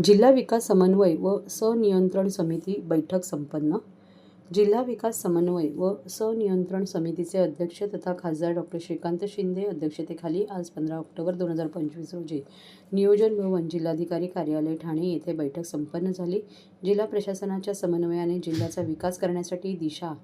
जिल्हा विकास समन्वय व सनियंत्रण समिती बैठक संपन्न. जिल्हा विकास समन्वय व सनियंत्रण समितीचे अध्यक्ष तथा खासदार डॉक्टर श्रीकांत शिंदे अध्यक्षतेखाली आज पंधरा ऑक्टोबर दोन हजार पंचवीस रोजी नियोजन भवन जिल्हाधिकारी कार्यालय ठाणे येथे बैठक संपन्न झाली. जिल्हा प्रशासनाच्या समन्वयाने जिल्ह्याचा विकास करण्यासाठी दिशा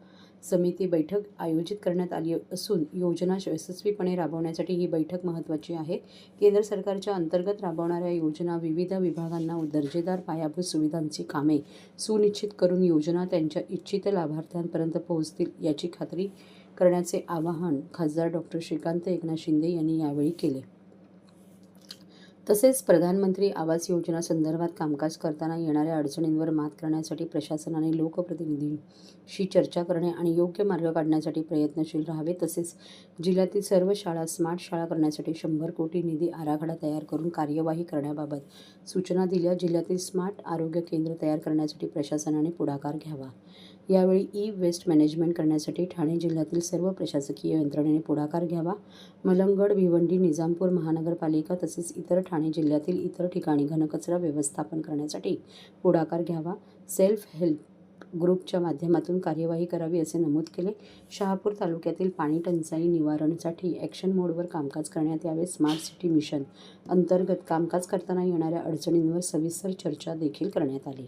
समिती बैठक आयोजित करण्यात आली असून योजना यशस्वीपणे राबवण्यासाठी ही बैठक महत्त्वाची आहे. केंद्र सरकारच्या अंतर्गत राबवणाऱ्या योजना विविध विभागांना दर्जेदार पायाभूत सुविधांची कामे सुनिश्चित करून योजना त्यांच्या इच्छित लाभार्थ्यांपर्यंत पोहोचतील याची खात्री करण्याचे आवाहन खासदार डॉक्टर श्रीकांत एकनाथ शिंदे यांनी यावेळी केले. तसेच प्रधानमंत्री आवास योजना संदर्भात कामकाज करताना येणाऱ्या अडचणींवर मात करण्यासाठी प्रशासनाने लोकप्रतिनिधींशी चर्चा करणे आणि योग्य मार्ग काढण्यासाठी प्रयत्नशील राहावे. तसेच जिल्ह्यातील सर्व शाळा स्मार्ट शाळा करण्यासाठी शंभर कोटी निधी आराखडा तयार करून कार्यवाही करण्याबाबत सूचना दिल्या. जिल्ह्यातील स्मार्ट आरोग्य केंद्र तयार करण्यासाठी प्रशासनाने पुढाकार घ्यावा. यावेळी ई वेस्ट मॅनेजमेंट करण्यासाठी ठाणे जिल्ह्यातील सर्व प्रशासकीय यंत्रणेने पुढाकार घ्यावा. मलंगड भिवंडी निजामपूर महानगरपालिका तसेच इतर ठाणे ठाणे जिल्ह्यातील इतर ठिकाणी घनकचरा व्यवस्थापन करण्यासाठी पुढाकार घ्यावा. सेल्फ हेल्प ग्रुपच्या माध्यमातून कार्यवाही करावी असे नमूद केले. शहापूर तालुक्यातील पाणी टंचाई निवारणसाठी ॲक्शन मोडवर कामकाज करण्यात यावे. स्मार्ट सिटी मिशन अंतर्गत कामकाज करताना येणाऱ्या अडचणींवर सविस्तर चर्चा देखील करण्यात आली.